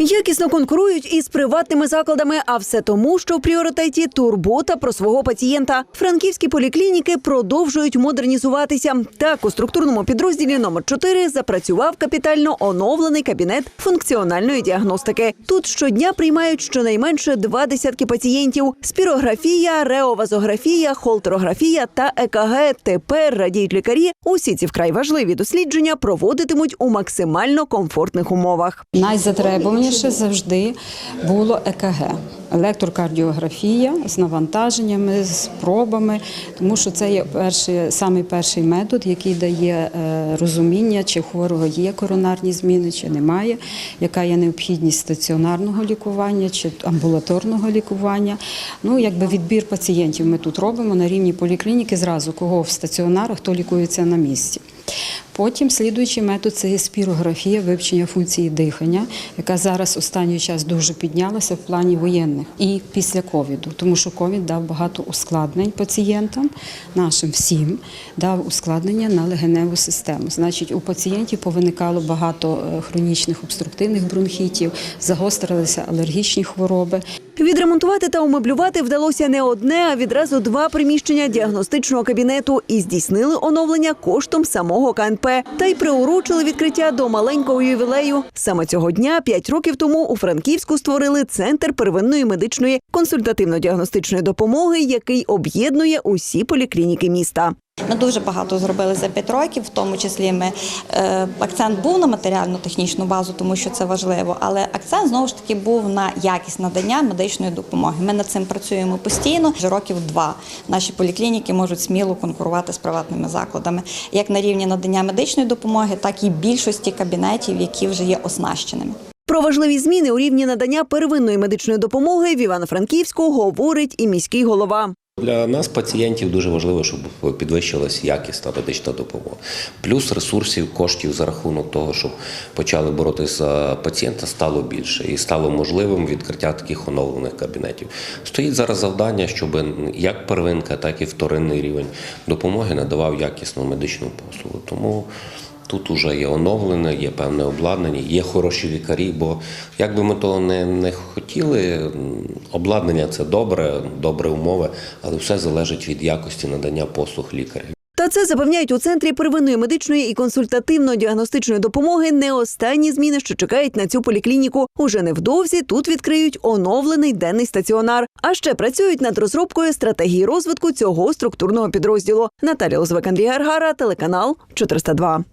Якісно конкурують із приватними закладами, а все тому, що в пріоритеті турбота про свого пацієнта. Франківські поліклініки продовжують модернізуватися. Так, у структурному підрозділі номер 4 запрацював капітально оновлений кабінет функціональної діагностики. Тут щодня приймають щонайменше два десятки пацієнтів: спірографія, реовазографія, холтерографія та ЕКГ. Тепер радіють лікарі. Усі ці вкрай важливі дослідження проводитимуть у максимально комфортних умовах. Найзатребуваніше завжди було ЕКГ, електрокардіографія з навантаженнями, з пробами, тому що це є перший, самий перший метод, який дає е, розуміння, чи хворого є коронарні зміни, чи немає, яка є необхідність стаціонарного лікування чи амбулаторного лікування. Ну, якби відбір пацієнтів ми тут робимо на рівні поліклініки зразу, кого в стаціонарах, хто лікується на місці. Потім слідуючий метод це спірографія, вивчення функції дихання, яка зараз останній час дуже піднялася в плані воєнних і після ковіду, тому що ковід дав багато ускладнень пацієнтам, нашим всім, дав ускладнення на легеневу систему. Значить, у пацієнтів повиникало багато е, хронічних обструктивних бронхітів, загострилися алергічні хвороби. Відремонтувати та умеблювати вдалося не одне, а відразу два приміщення діагностичного кабінету і здійснили оновлення коштом самого КНП. Та й приурочили відкриття до маленького ювілею. Саме цього дня, п'ять років тому, у Франківську створили центр первинної медичної консультативно-діагностичної допомоги, який об'єднує усі поліклініки міста. Ми дуже багато зробили за 5 років, в тому числі ми е, акцент був на матеріально-технічну базу, тому що це важливо. Але акцент знову ж таки був на якість надання медичної допомоги. Ми над цим працюємо постійно. Вже років два наші поліклініки можуть сміло конкурувати з приватними закладами, як на рівні надання медичної допомоги, так і більшості кабінетів, які вже є оснащеними. Про важливі зміни у рівні надання первинної медичної допомоги в Івано-Франківську говорить і міський голова. Для нас, пацієнтів, дуже важливо, щоб підвищилась якісна медична допомога. Плюс ресурсів, коштів за рахунок того, щоб почали боротися за пацієнта, стало більше і стало можливим відкриття таких оновлених кабінетів. Стоїть зараз завдання, щоб як первинка, так і вторинний рівень допомоги надавав якісну медичну послугу. Тому Тут вже є оновлене, є певне обладнання, є хороші лікарі, бо як би ми того не, не хотіли, обладнання це добре, добре умови, але все залежить від якості надання послуг лікаря. Та це запевняють у центрі первинної медичної і консультативно-діагностичної допомоги не останні зміни, що чекають на цю поліклініку. Уже невдовзі тут відкриють оновлений денний стаціонар. А ще працюють над розробкою стратегії розвитку цього структурного підрозділу. Наталя Лозвик, Андрій Гаргара, телеканал 402.